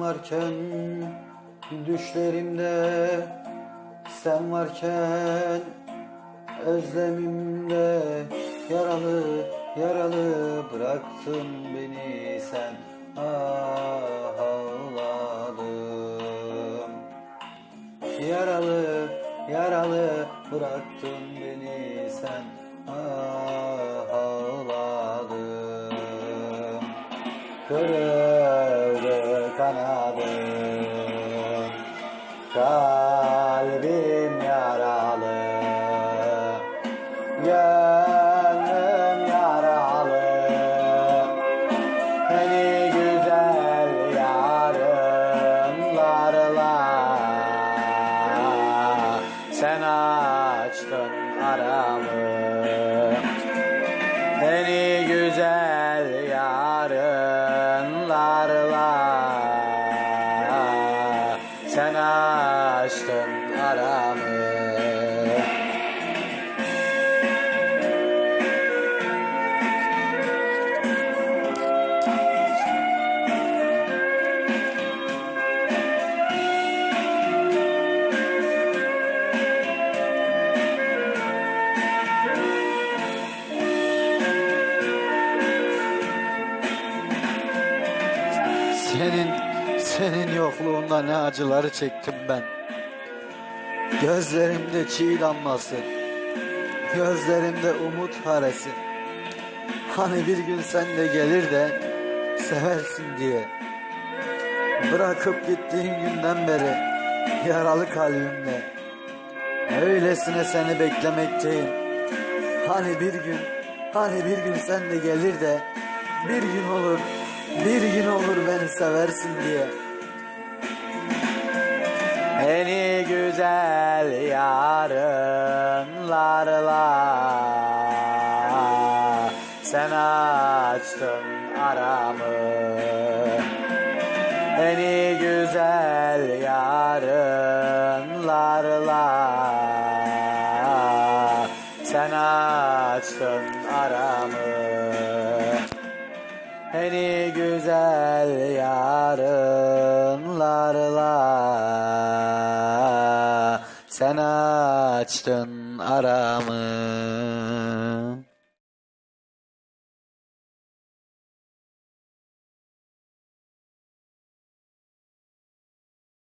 varken düşlerimde sen varken özlemimde yaralı yaralı bıraktın beni sen. Ah ağladım. Yaralı yaralı bıraktın beni sen. Ah ağladım. Kırıldı kanadım Kalbim yaralı. Gönlüm yaralı. Beni güzel yarınlarla. Sen açtın aramı. Beni güzel yarınlarla Senin, senin yokluğunda ne acıları çektim ben. Gözlerimde çiğ damlası, gözlerimde umut haresi. Hani bir gün sen de gelir de seversin diye. Bırakıp gittiğin günden beri yaralı kalbimle. Öylesine seni beklemekteyim. Hani bir gün, hani bir gün sen de gelir de bir gün olur, bir gün olur beni seversin diye. Beni güzel yarınlarla sen açtın aramı. Beni güzel yarınlarla sen açtın Hani güzel yarınlarla sen açtın aramı.